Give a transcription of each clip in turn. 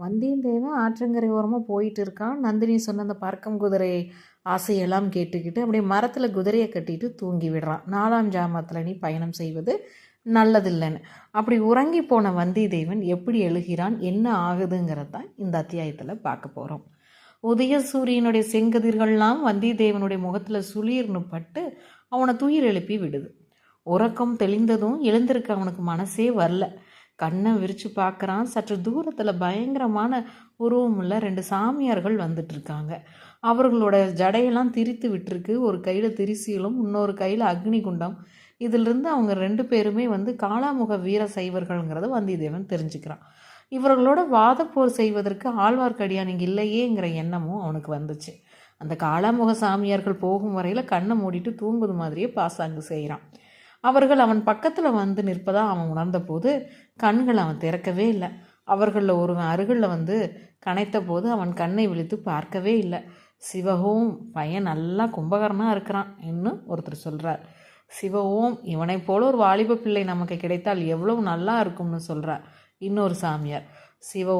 வந்தியந்தேவன் ஆற்றங்கரை ஓரமாக போயிட்டு இருக்கான். நந்தினி சொன்ன அந்த பறக்கம் குதிரை ஆசையெல்லாம் கேட்டுக்கிட்டு அப்படியே மரத்தில் குதிரையை கட்டிட்டு தூங்கி விடுறான். நாலாம் ஜாமத்தில் நீ பயணம் செய்வது நல்லதில்லைன்னு. அப்படி உறங்கி போன வந்தியத்தேவன் எப்படி எழுகிறான்? என்ன ஆகுதுங்கிறத தான் இந்த அத்தியாயத்தில் பார்க்க போகிறோம் உதய சூரியனுடைய செங்கதிர்கள்லாம் வந்தியத்தேவனுடைய முகத்தில் சுளீர்னு பட்டு அவனை துயிர் எழுப்பி விடுது. உறக்கம் தெளிந்ததும் எழுந்திருக்க அவனுக்கு மனசே வரல. கண்ணை விரித்து பார்க்குறான். சற்று தூரத்தில் பயங்கரமான உருவமுள்ள ரெண்டு சாமியார்கள் வந்துட்டுருக்காங்க. அவர்களோட ஜடையெல்லாம் திரித்து விட்டுருக்கு. ஒரு கையில் திரிசீலும் இன்னொரு கையில் அக்னி குண்டம் இதிலிருந்து அவங்க ரெண்டு பேருமே வந்து காளாமுக வீர சைவர்கள்ங்கிறத வந்தியத்தேவன் தெரிஞ்சுக்கிறான். இவர்களோட வாதப்போர் செய்வதற்கு ஆழ்வார்க்கடியானிங்க இல்லையேங்கிற எண்ணமும் அவனுக்கு வந்துச்சு. அந்த காளாமுக சாமியார்கள் போகும் வரையில் கண்ணை மூடிட்டு தூங்குது மாதிரியே பாசாங்கு செய்கிறான் அவர்கள் அவன் பக்கத்தில் வந்து நிற்பதா அவன் உணர்ந்தபோது கண்கள் அவன் திறக்கவே இல்லை. அவர்களில் ஒருவன் அருகில் வந்து கனைத்த போது அவன் கண்ணை விழித்து பார்க்கவே இல்லை. சிவகோம் பையன் நல்லா கும்பகரனாக இருக்கிறான் இன்னும் ஒருத்தர் சொல்கிறார் சிவகோம் இவனைப் போல ஒரு வாலிப பிள்ளை நமக்கு கிடைத்தால் எவ்வளவு நல்லா இருக்கும்னு சொல்கிறார் இன்னொரு சாமியார். சிவ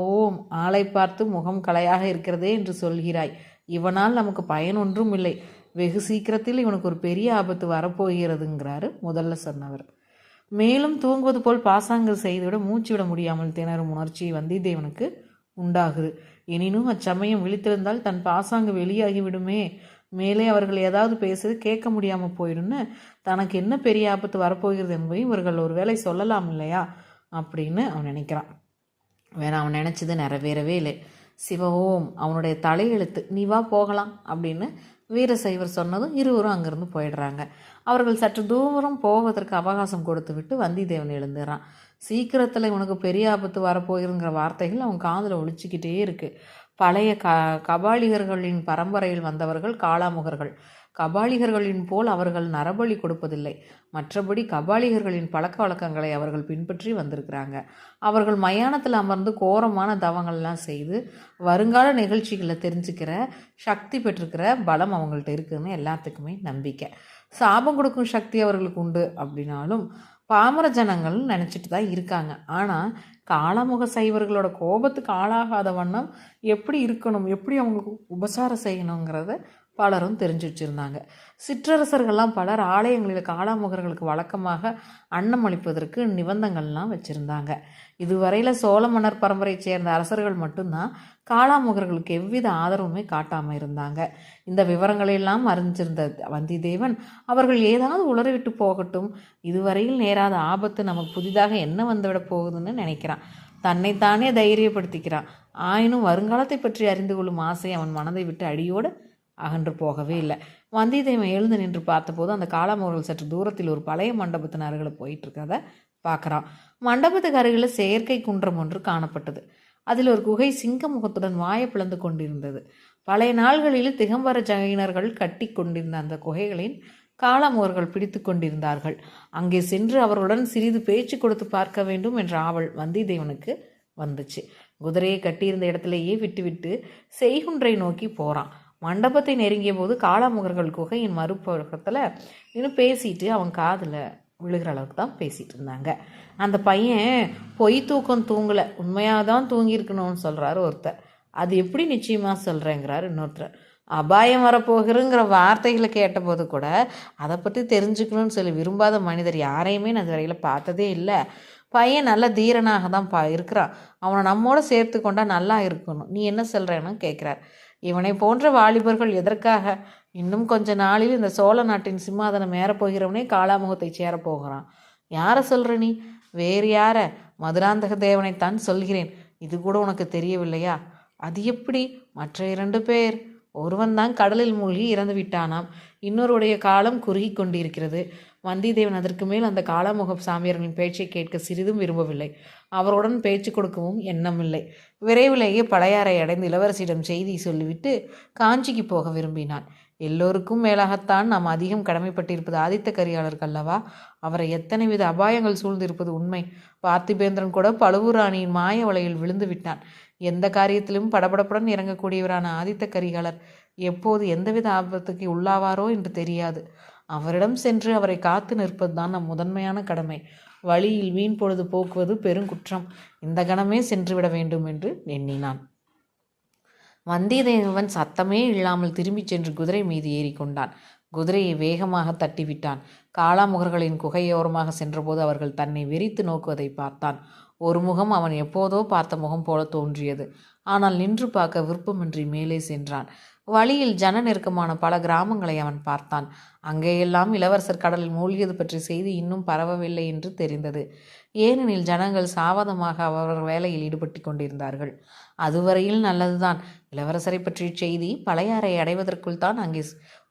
ஆளை பார்த்து முகம் கலையாக இருக்கிறதே என்று சொல்கிறாய். இவனால் நமக்கு பயன் ஒன்றும் இல்லை. வெகு சீக்கிரத்தில் இவனுக்கு ஒரு பெரிய ஆபத்து வரப்போகிறதுங்கிறாரு முதல்ல சொன்னவர். மேலும் தூங்குவது போல் பாசாங்கல் செய்துவிட மூச்சு விட முடியாமல் திணறும் உணர்ச்சி வந்தியத்தேவனுக்கு உண்டாகுது. எனினும் அச்சமயம் விழித்திருந்தால் தன் பாசாங்கு வெளியாகி விடுமே மேலே அவர்கள் ஏதாவது பேசுறது கேட்க முடியாமல் போயிடும்னு தனக்கு என்ன பெரிய ஆபத்து வரப்போகிறது என்பதையும் இவர்கள் ஒரு வேளை சொல்லலாம் இல்லையா? அப்படின்னு அவன் நினைக்கிறான். வேணா அவன் நினச்சது நிறைவேறவே இல்லை. சிவ ஓம் அவனுடைய தலையெழுத்து நீ வா போகலாம் அப்படின்னு வீரசைவர் சொன்னதும் இருவரும் அங்கேருந்து போயிடுறாங்க. அவர்கள் சற்று தூரம் போவதற்கு அவகாசம் கொடுத்து விட்டு வந்திதேவன் எழுந்துறான். சீக்கிரத்தில் உனக்கு பெரிய ஆபத்து வரப்போகிறங்கிற வார்த்தைகள் அவன் காதில் ஒழிச்சிக்கிட்டே இருக்குது பழைய க கபாலிகர்களின் பரம்பரையில் வந்தவர்கள் காளாமுகர்கள். கபாலிகர்களின் போல் அவர்கள் நரபலி கொடுப்பதில்லை. மற்றபடி கபாலிகர்களின் பழக்க வழக்கங்களை அவர்கள் பின்பற்றி வந்திருக்கிறாங்க. அவர்கள் மயானத்தில் அமர்ந்து கோரமான தவங்கள்லாம் செய்து வருங்கால நிகழ்ச்சிகளை தெரிஞ்சுக்கிற சக்தி பெற்றிருக்கிற பலம் அவங்கள்ட்ட இருக்குதுன்னு எல்லாத்துக்குமே நம்பிக்கை. சாபம் கொடுக்கும் சக்தி அவர்களுக்கு உண்டு அப்படின்னாலும் பாமர ஜனங்கள் நினச்சிட்டு தான் இருக்காங்க. ஆனால் காலமுக சைவர்களோட கோபத்துக்கு ஆளாகாத வண்ணம் எப்படி இருக்கணும் எப்படி அவங்களுக்கு உபசாரம் செய்யணுங்கிறத பலரும் தெரிஞ்சு வச்சுருந்தாங்க. சிற்றரசர்கள்லாம் பலர் ஆலயங்களில் காளாமுகர்களுக்கு வழக்கமாக அன்னம் அளிப்பதற்கு நிபந்தங்கள்லாம் வச்சுருந்தாங்க. இதுவரையில் சோழ மன்னர் பரம்பரையை சேர்ந்த அரசர்கள் மட்டும்தான் காளாமுகர்களுக்கு எவ்வித ஆதரவுமே காட்டாமல் இருந்தாங்க. இந்த விவரங்களையெல்லாம் அறிஞ்சிருந்த வந்திதேவன் அவர்கள் ஏதாவது உளறிவிட்டு போகட்டும் இதுவரையில் நேராத ஆபத்து நமக்கு புதிதாக என்ன வந்துவிட போகுதுன்னு நினைக்கிறான். தன்னைத்தானே தைரியப்படுத்திக்கிறான். ஆயினும் வருங்காலத்தை பற்றி அறிந்து கொள்ளும் ஆசை அவன் மனதை விட்டு அடியோடு அகன்று போகவே இல்லை. வந்தியத்தேவன் எழுந்து நின்று பார்த்தபோது அந்த காளாமுகர்கள் சற்று தூரத்தில் ஒரு பழைய மண்டபத்தின் அருகில் போயிட்டு பார்க்குறான். மண்டபத்துக்கு அருகில் செயற்கை குன்றம் ஒன்று காணப்பட்டது. அதில் ஒரு குகை சிங்க முகத்துடன் வாயை பிளந்து கொண்டிருந்தது. பழைய நாள்களில் திகம்பர ஜகையினர்கள் கட்டி கொண்டிருந்த அந்த குகைகளின் காளாமுகர்கள் பிடித்து கொண்டிருந்தார்கள். அங்கே சென்று அவர்களுடன் சிறிது பேச்சு கொடுத்து பார்க்க வேண்டும் என்ற ஆவல் வந்தியத்தேவனுக்கு வந்துச்சு. குதிரையை கட்டியிருந்த இடத்திலேயே விட்டுவிட்டு செய்குன்றை நோக்கி போகிறான் மண்டபத்தை நெருங்கிய போது காளாமுகர்கள் குகையின் மறுபக்கத்தில் இன்னும் பேசிட்டு அவன் காதில் விழுகிற அளவுக்கு தான் பேசிகிட்டு இருந்தாங்க. அந்த பையன் பொய் தூக்கம் தூங்கலை. உண்மையாக தான் தூங்கியிருக்கணும்னு சொல்கிறாரு ஒருத்தர். அது எப்படி நிச்சயமாக சொல்கிறேங்கிறாரு இன்னொருத்தர். அபாயம் வரப்போகிறங்கிற வார்த்தைகளை கேட்டபோது கூட அதை பற்றி தெரிஞ்சுக்கணும்னு சொல்லி விரும்பாத மனிதர் யாரையுமே நான் வரையில் பார்த்ததே இல்லை. பையன் நல்ல தீரனாக தான் பா இருக்கிறான். அவனை நம்மோட சேர்த்து கொண்டா நல்லா இருக்கணும். நீ என்ன சொல்கிறேன்னு கேட்குறாரு இவனை போன்ற வாலிபர்கள் எதற்காக? இன்னும் கொஞ்ச நாளில் இந்த சோழ நாட்டின் சிம்மாதனம் ஏறப்போகிறவனே காளாமுகத்தை சேரப்போகிறான் யாரை சொல்கிற நீ? வேறு யார? மதுராந்தக தேவனைத்தான் சொல்கிறேன். இது கூட உனக்கு தெரியவில்லையா? அது எப்படி? மற்ற இரண்டு பேர். ஒருவன் தான் கடலில் மூழ்கி இறந்து விட்டானாம் இன்னொருடைய காலம் குறுகி கொண்டிருக்கிறது. வந்தியத்தேவன் அதற்கு மேல் அந்த காளாமுக சாமியார்களின் பேச்சை கேட்க சிறிதும் விரும்பவில்லை. அவருடன் பேச்சு கொடுக்கவும் எண்ணமில்லை. விரைவிலேயே பழையாறை அடைந்து இளவரசியிடம் செய்தி சொல்லிவிட்டு காஞ்சிக்கு போக விரும்பினான். எல்லோருக்கும் மேலாகத்தான் நாம் அதிகம் கடமைப்பட்டிருப்பது ஆதித்த கரியாளர்கள் அல்லவா அவரை எத்தனை வித அபாயங்கள் சூழ்ந்திருப்பது உண்மை. பார்த்திபேந்திரன் கூட பழுவூராணியின் மாய வலையில் விழுந்து விட்டான். எந்த காரியத்திலும் படபடப்புடன் இறங்கக்கூடியவரான ஆதித்த கரிகாலர் எப்போது எந்தவித ஆபத்துக்கு உள்ளாவாரோ என்று தெரியாது. அவரிடம் சென்று அவரை காத்து நிற்பதுதான் நம் முதன்மையான கடமை. வழியில் வீண் பொழுது போக்குவது பெருங்குற்றம். இந்த கணமே சென்றுவிட வேண்டும் என்று எண்ணினான். வந்தியத்தேவன் சத்தமே இல்லாமல் திரும்பிச் சென்று குதிரை மீது ஏறிக்கொண்டான். குதிரையை வேகமாக தட்டிவிட்டான். காளாமுகர்களின் குகையோரமாக சென்றபோது அவர்கள் தன்னை வெறித்து நோக்குவதை பார்த்தான். ஒரு முகம் அவன் எப்போதோ பார்த்த முகம் போல தோன்றியது. ஆனால் நின்று பார்க்க விருப்பமின்றி மேலே சென்றான். வழியில் ஜன நெருக்கமான பல கிராமங்களை அவன் பார்த்தான். அங்கேயெல்லாம் இளவரசர் கடலில் மூழ்கியது பற்றிய செய்தி இன்னும் பரவவில்லை என்று தெரிந்தது. ஏனெனில் ஜனங்கள் சாவதமாக அவரவர் வேலையில் ஈடுபட்டு கொண்டிருந்தார்கள். அதுவரையில் நல்லதுதான். இளவரசரை பற்றிய செய்தி பழையாறை அடைவதற்குள் தான் அங்கே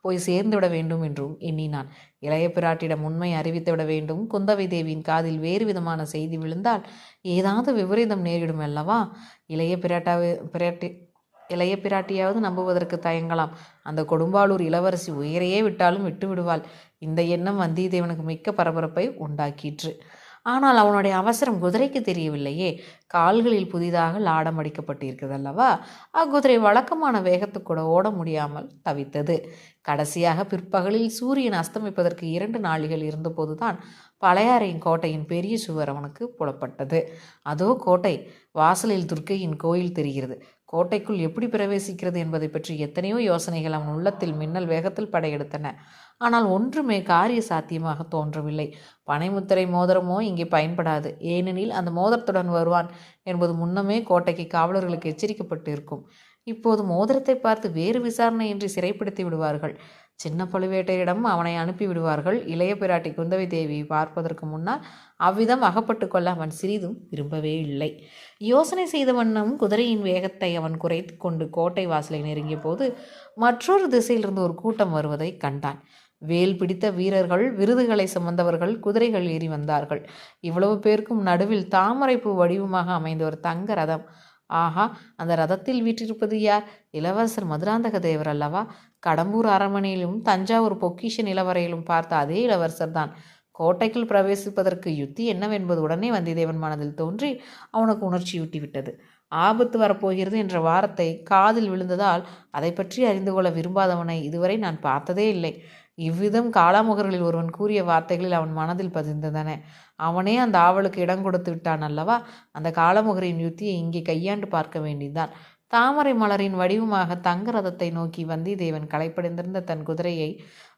போய் சேர்ந்துவிட வேண்டும் என்றும் எண்ணினான். இளைய பிராட்டிடம் உண்மை அறிவித்துவிட வேண்டும். குந்தவை தேவியின் காதில் வேறு விதமான செய்தி விழுந்தால் ஏதாவது விபரீதம் நேரிடும் அல்லவா? இளைய பிராட்டாவை பிராட்டி இளைய பிராட்டியாவது நம்புவதற்கு தயங்கலாம். அந்த கொடும்பாளூர் இளவரசி உயிரையே விட்டாலும் விட்டு விடுவாள். இந்த எண்ணம் வந்தியத்தேவனுக்கு மிக்க பரபரப்பை உண்டாக்கிற்று. ஆனால் அவனுடைய அவசரம் குதிரைக்கு தெரியவில்லையே. கால்களில் புதிதாக லாடம் அடிக்கப்பட்டிருக்கிறதல்லவா? அக்குதிரை வழக்கமான வேகத்துக்கூட ஓட முடியாமல் தவித்தது. கடைசியாக பிற்பகலில் சூரியன் அஸ்தமிப்பதற்கு இரண்டு நாளிகள் இருந்தபோதுதான் பழையாறையின் கோட்டையின் பெரிய சுவர் அவனுக்கு புலப்பட்டது. அதோ கோட்டை. வாசலில் துர்க்கையின் கோயில் தெரிகிறது. கோட்டைக்குள் எப்படி பிரவேசிக்கிறது என்பதை பற்றி எத்தனையோ யோசனைகள் அவன் உள்ளத்தில் மின்னல் வேகத்தில் படையெடுத்தன. ஆனால் ஒன்றுமே காரிய சாத்தியமாக தோன்றவில்லை. பனைமுத்திரை மோதிரமோ இங்கே பயன்படாது. ஏனெனில் அந்த மோதிரத்துடன் வருவான் என்பது முன்னமே கோட்டைக்கு காவலர்களுக்கு எச்சரிக்கப்பட்டு இருக்கும் இப்போது மோதிரத்தை பார்த்து வேறு விசாரணையின்றி சிறைப்படுத்தி விடுவார்கள். சின்ன பழுவேட்டையிடம் அவனை அனுப்பிவிடுவார்கள். இளைய பிராட்டி குந்தவை தேவியை பார்ப்பதற்கு முன்னால் அவ்விதம் அகப்பட்டு கொள்ள அவன் சிறிதும் விரும்பவே இல்லை. யோசனை செய்த வண்ணம் குதிரையின் வேகத்தை அவன் குறைத்து கொண்டு கோட்டை வாசலை நெருங்கிய போது மற்றொரு திசையிலிருந்து ஒரு கூட்டம் வருவதை கண்டான். வேல் பிடித்த வீரர்கள் விருதுகளை சுமந்தவர்கள் குதிரைகள் ஏறி வந்தார்கள். இவ்வளவு பேருக்கும் நடுவில் தாமரைப்பூ வடிவமாக அமைந்த ஒரு தங்க ரதம். ஆஹா அந்த ரதத்தில் வீற்றிருப்பது யார்? இளவரசர் மதுராந்தக தேவர் அல்லவா? கடம்பூர் அரண்மனையிலும் தஞ்சாவூர் பொக்கிஷ நிலவரையிலும் பார்த்த அதே இளவரசர் தான். கோட்டைக்குள் பிரவேசிப்பதற்கு யுத்தி என்னவென்பது உடனே வந்திதேவன் மனதில் தோன்றி அவனுக்கு உணர்ச்சியூட்டி விட்டது ஆபத்து வரப்போகிறது என்ற வாரத்தை காதில் விழுந்ததால் அதை பற்றி அறிந்து கொள்ள விரும்பாதவனை இதுவரை நான் பார்த்ததே இல்லை. இவ்விதம் காளாமுகர்களில் ஒருவன் கூறிய வார்த்தைகளில் அவன் மனதில் பதிந்ததன. அவனே அந்த ஆவலுக்கு இடம் கொடுத்து விட்டான் அல்லவா? அந்த காளமுகரின் யுத்தியை இங்கே கையாண்டு பார்க்க வேண்டியதுதான். தாமரை மலரின் வடிவமாக தங்க ரதத்தை நோக்கி வந்திதேவன் களைப்படைந்திருந்த தன் குதிரையை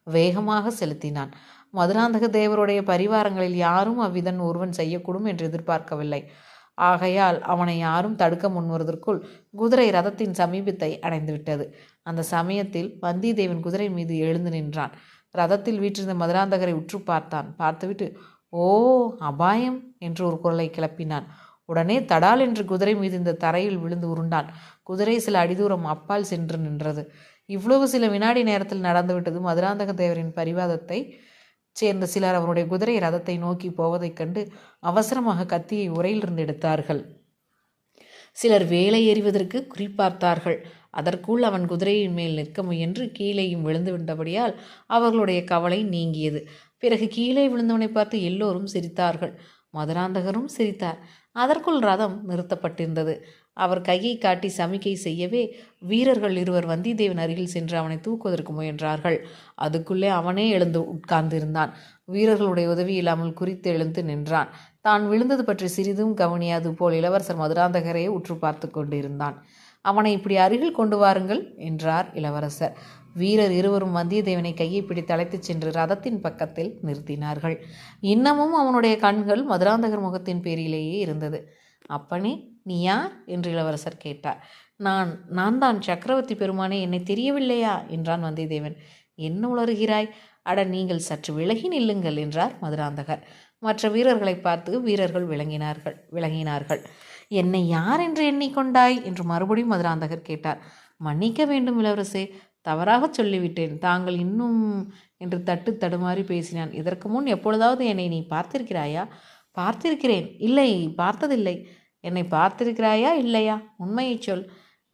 வேகமாக செலுத்தினான். மதுராந்தக தேவருடைய பரிவாரங்களில் யாரும் அவ்விதன் ஒருவன் செய்யக்கூடும் என்று எதிர்பார்க்கவில்லை. ஆகையால் அவனை யாரும் தடுக்க முன்வருவதற்குள் குதிரை ரதத்தின் சமீபத்தை அடைந்துவிட்டது. அந்த சமயத்தில் வந்தியத்தேவன் குதிரை மீது எழுந்து நின்றான். ரதத்தில் வீற்றிருந்த மதுராந்தகரை உற்று பார்த்தான். பார்த்துவிட்டு ஓ அபாயம் என்று ஒரு குரலை கிளப்பினான். உடனே தடால் என்று குதிரை மீது இந்த தரையில் விழுந்து உருண்டான். குதிரை சில அடிதூரம் அப்பால் சென்று நின்றது. இவ்வளவு சில வினாடி நேரத்தில் நடந்துவிட்டது மதுராந்தக தேவரின் பரிவாதத்தை சேர்ந்த சிலர் அவருடைய குதிரை ரதத்தை நோக்கி போவதைக் கண்டு அவசரமாக கத்தியை உரையிலிருந்து எடுத்தார்கள். சிலர் வேலை எறிவதற்கு குறிப்பார்த்தார்கள் அதற்குள் அவன் குதிரையின் மேல் நிற்க முயன்று கீழேயும் விழுந்து விட்டபடியால் அவர்களுடைய கவலை நீங்கியது. பிறகு கீழே விழுந்தவனை பார்த்து எல்லோரும் சிரித்தார்கள். மதுராந்தகரும் சிரித்தார். அதற்குள் ரதம் நிறுத்தப்பட்டிருந்தது. அவர் கையை காட்டி சமிக்கை செய்யவே வீரர்கள் இருவர் வந்திதேவன் அருகில் சென்று அவனை தூக்குவதற்கு முயன்றார்கள். அதுக்குள்ளே அவனே எழுந்து உட்கார்ந்திருந்தான். வீரர்களுடைய உதவி இல்லாமல் குறித்து எழுந்து நின்றான். தான் விழுந்தது பற்றி சிறிதும் கவனியாது போல் இளவரசர் மதுராந்தகரையே உற்று பார்த்து கொண்டிருந்தான். அவனை இப்படி அருகில் கொண்டு வாருங்கள் என்றார் இளவரசர். வீரர் இருவரும் வந்தியத்தேவனை கையை பிடித்து அழைத்துச் சென்று ரதத்தின் பக்கத்தில் நிறுத்தினார்கள். இன்னமும் அவனுடைய கண்கள் மதுராந்தகர் முகத்தின் பேரிலேயே இருந்தது. அப்பனே நீ யார்? என்று இளவரசர் கேட்டார். நான் நான் தான் சக்கரவர்த்தி பெருமானே என்னை தெரியவில்லையா? என்றான் வந்தியத்தேவன். என்ன உளறுகிறாய்? அட நீங்கள் சற்று விலகி நில்லுங்கள் என்றார் மதுராந்தகர். மற்ற வீரர்களை பார்த்து வீரர்கள் விளங்கினார்கள் விளங்கினார்கள். என்னை யார் என்று எண்ணிக்கொண்டாய் என்று மறுபடியும் மதுராந்தகர் கேட்டார். மன்னிக்க வேண்டும் இளவரசே தவறாக சொல்லிவிட்டேன். தாங்கள் இன்னும் என்று தட்டு தடுமாறி பேசினான். இதற்கு முன் எப்பொழுதாவது என்னை நீ பார்த்திருக்கிறாயா? பார்த்திருக்கிறேன். இல்லை பார்த்ததில்லை. என்னை பார்த்திருக்கிறாயா? இல்லையா? உண்மையை சொல்.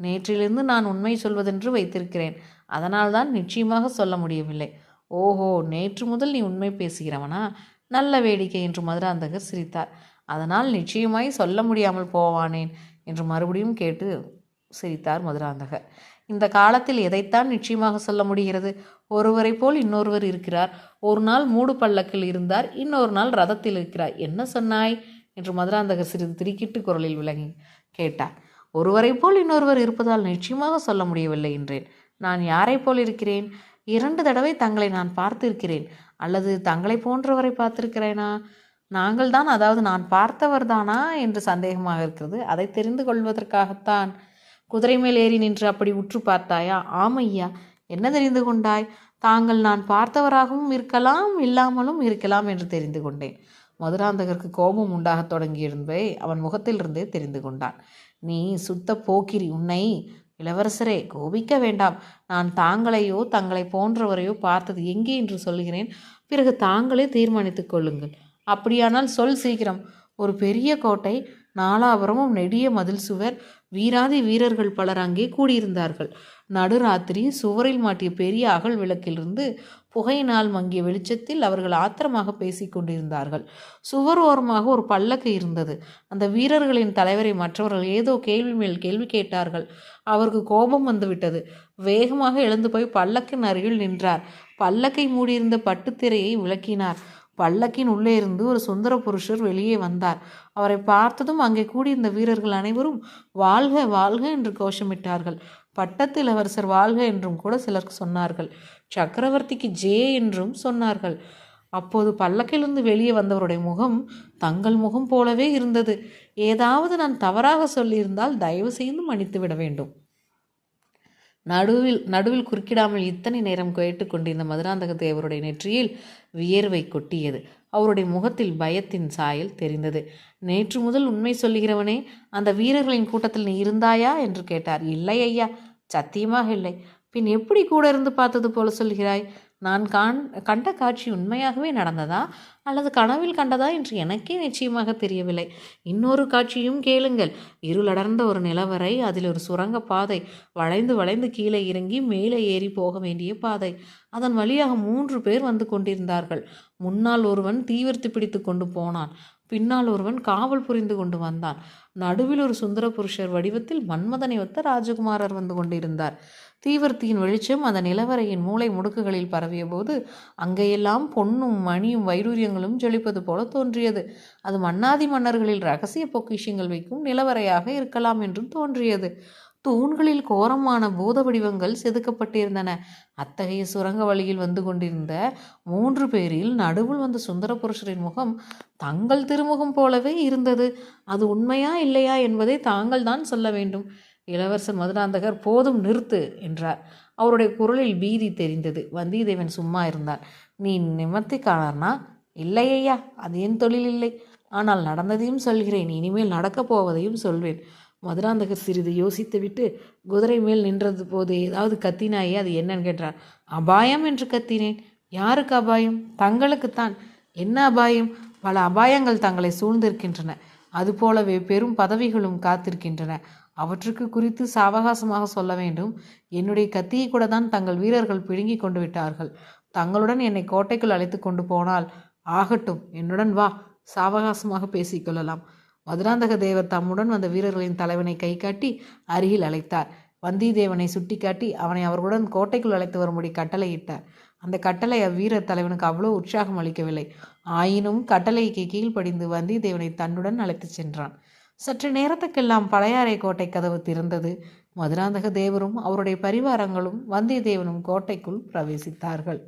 நேற்றிலிருந்து நான் உண்மை சொல்வதென்று வைத்திருக்கிறேன். அதனால்தான் நிச்சயமாக சொல்ல முடியவில்லை. ஓஹோ நேற்று முதல் நீ உண்மை பேசுகிறவனா? நல்ல வேடிக்கை என்று மதுராந்தகர் சிரித்தார். அதனால் நிச்சயமாய் சொல்ல முடியாமல் போவானேன் என்று மறுபடியும் கேட்டு சிரித்தார் மதுராந்தகர். இந்த காலத்தில் எதைத்தான் நிச்சயமாக சொல்ல முடிகிறது? ஒருவரை போல் இன்னொருவர் இருக்கிறார். ஒரு நாள் மூடு பல்லக்கில் இருந்தார் இன்னொரு நாள் ரதத்தில் இருக்கிறார். என்ன சொன்னாய்? என்று மதுராந்தகர் சிறிது திருக்கிட்டு குரலில் விளங்கி கேட்டார். ஒருவரை போல் இன்னொருவர் இருப்பதால் நிச்சயமாக சொல்ல முடியவில்லை என்றேன். நான் யாரை போல் இருக்கிறேன்? இரண்டு தடவை தங்களை நான் பார்த்திருக்கிறேன். அல்லது தங்களை போன்றவரை பார்த்திருக்கிறேனா? நாங்கள் தான் அதாவது நான் பார்த்தவர் தானா என்று சந்தேகமாக இருக்கிறது. அதை தெரிந்து கொள்வதற்காகத்தான் குதிரை மேல் ஏறி நின்று அப்படி உற்று பார்த்தாயா? ஆமையா என்ன தெரிந்து கொண்டாய்? தாங்கள் நான் பார்த்தவராகவும் இருக்கலாம் இல்லாமலும் இருக்கலாம் என்று தெரிந்து கொண்டேன். மதுராந்தகருக்கு கோபம் உண்டாகத் தொடங்கியிருந்தே அவன் முகத்திலிருந்தே தெரிந்து கொண்டான். நீ சுத்த போக்கிரி உன்னை இளவரசரே கோபிக்க வேண்டாம். நான் தாங்களையோ தங்களை போன்றவரையோ பார்த்தது எங்கே என்று சொல்கிறேன் பிறகு தாங்களே தீர்மானித்துக் கொள்ளுங்கள். அப்படியானால் சொல் சீக்கிரம். ஒரு பெரிய கோட்டை நாலாபுரமும் நெடிய மதில் சுவர் வீராதி வீரர்கள் பலர் அங்கே கூடியிருந்தார்கள். நடுராத்திரி சுவரில் மாட்டிய பெரிய அகல் விளக்கிலிருந்து புகையினால் மங்கிய வெளிச்சத்தில் அவர்கள் ஆத்திரமாக பேசிக்கொண்டிருந்தார்கள் சுவர் ஓரமாக ஒரு பல்லக்கு இருந்தது. அந்த வீரர்களின் தலைவரை மற்றவர்கள் ஏதோ கேள்வி மேல் கேள்வி கேட்டார்கள். அவருக்கு கோபம் வந்துவிட்டது. வேகமாக எழுந்து போய் பல்லக்கின் அருகில் நின்றார். பல்லக்கை மூடியிருந்த பட்டுத்திரையை விளக்கினார். பல்லக்கின் உள்ளே இருந்து ஒரு சுந்தர புருஷர் வெளியே வந்தார். அவரை பார்த்ததும் அங்கே கூடியிருந்த வீரர்கள் அனைவரும் வாழ்க வாழ்க என்று கோஷமிட்டார்கள். பட்டத்து இளவரசர் வாழ்க என்றும் கூட சிலர் சொன்னார்கள். சக்கரவர்த்திக்கு ஜே என்றும் சொன்னார்கள். அப்போது பல்லக்கிலிருந்து வெளியே வந்தவருடைய முகம் தங்கள் முகம் போலவே இருந்தது. ஏதாவது நான் தவறாக சொல்லியிருந்தால் தயவு செய்து மன்னித்து விட வேண்டும். நடுவில் நடுவில் குறுக்கிடாமல் இத்தனை நேரம் கேட்டுக்கொண்டிருந்த மதுராந்தக தேவருடைய நெற்றியில் வியர்வை கொட்டியது. அவருடைய முகத்தில் பயத்தின் சாயல் தெரிந்தது. நேற்று முதல் உண்மை சொல்லுகிறவனே அந்த வீரர்களின் கூட்டத்தில் நீ இருந்தாயா என்று கேட்டார். இல்லை ஐயா சத்தியமாக இல்லை. பின் எப்படி கூட இருந்து பார்த்தது போல சொல்கிறாய்? நான் காண் கண்ட காட்சி உண்மையாகவே நடந்ததா? அல்லது கனவில் கண்டதா என்று எனக்கே நிச்சயமாக தெரியவில்லை. இன்னொரு காட்சியும் கேளுங்கள். இருளடர்ந்த ஒரு நிலவரை அதில் ஒரு சுரங்க பாதை வளைந்து வளைந்து கீழே இறங்கி மேலே ஏறி போக வேண்டிய பாதை. அதன் வழியாக மூன்று பேர் வந்து கொண்டிருந்தார்கள். முன்னால் ஒருவன் தீவிரத்து பிடித்து கொண்டு போனான். பின்னால் ஒருவன் காவல் புரிந்து கொண்டு வந்தான். நடுவில் ஒரு சுந்தர புருஷர் வடிவத்தில் மன்மதனை ஒத்த ராஜகுமாரர் வந்து கொண்டிருந்தார். தீவர்த்தியின் வெளிச்சம் அந்த நிலவரையின் மூளை முடுக்குகளில் பரவிய போது அங்கேயெல்லாம் பொன்னும் மணியும் வைரூரியங்களும் ஜொலிப்பது போல தோன்றியது. அது மன்னாதி மன்னர்களில் ரகசிய பொக்கிஷங்கள் வைக்கும் நிலவரையாக இருக்கலாம் என்றும் தோன்றியது. தூண்களில் கோரமான பூத வடிவங்கள் செதுக்கப்பட்டிருந்தன. அத்தகைய சுரங்க வழியில் வந்து கொண்டிருந்த மூன்று பேரில் நடுவில் வந்த சுந்தர புருஷரின் முகம் தங்கள் திருமுகம் போலவே இருந்தது. அது உண்மையா இல்லையா என்பதை தாங்கள் தான் சொல்ல வேண்டும். இளவரசர் மதுராந்தகர் போதும் நிறுத்து என்றார். அவருடைய குரலில் பீதி தெரிந்தது. வந்தியத்தேவன் சும்மா இருந்தார். நீ நிமர்த்திக்காரனா இல்லை ஐயா அது என் தொழில் இல்லை. ஆனால் நடந்ததையும் சொல்கிறேன். இனிமேல் நடக்கப் போவதையும் சொல்வேன். மதுராந்தகர் சிறிது யோசித்துவிட்டு குதிரை மேல் நின்றது போது ஏதாவது கத்தினாயே அது என்னன்னு கேட்டார். அபாயம் என்று கத்தினேன். யாருக்கு அபாயம்? தங்களுக்குத்தான். என்ன அபாயம்? பல அபாயங்கள் தங்களை சூழ்ந்திருக்கின்றன. அதுபோலவே பெரும் பதவிகளும் காத்திருக்கின்றன. அவற்றுக்கு குறித்து சாவகாசமாக சொல்ல வேண்டும். என்னுடைய கத்தியை கூட தான் தங்கள் வீரர்கள் பிடுங்கி கொண்டு விட்டார்கள். தங்களுடன் என்னை கோட்டைக்குள் அழைத்து கொண்டு போனால் ஆகட்டும். என்னுடன் வா. சாவகாசமாக பேசிக்கொள்ளலாம் மதுராந்தக தேவர் தம்முடன் வந்த வீரர்களின் தலைவனை கை காட்டி அருகில் அழைத்தார். வந்தியத்தேவனை சுட்டிக்காட்டி அவனை அவர்களுடன் கோட்டைக்குள் அழைத்து வரும்படி கட்டளையிட்டார். அந்த கட்டளை அவ்வீரர் தலைவனுக்கு அவ்வளோ உற்சாகம் அளிக்கவில்லை. ஆயினும் கட்டளைக்கு கீழ்ப்படிந்து வந்தியத்தேவனை தன்னுடன் அழைத்துச் சென்றான். சற்று நேரத்துக்கெல்லாம் பழையாறை கோட்டை கதவு திறந்தது. மதுராந்தக தேவரும் அவருடைய பரிவாரங்களும் வந்தியத்தேவனும் கோட்டைக்குள் பிரவேசித்தார்கள்.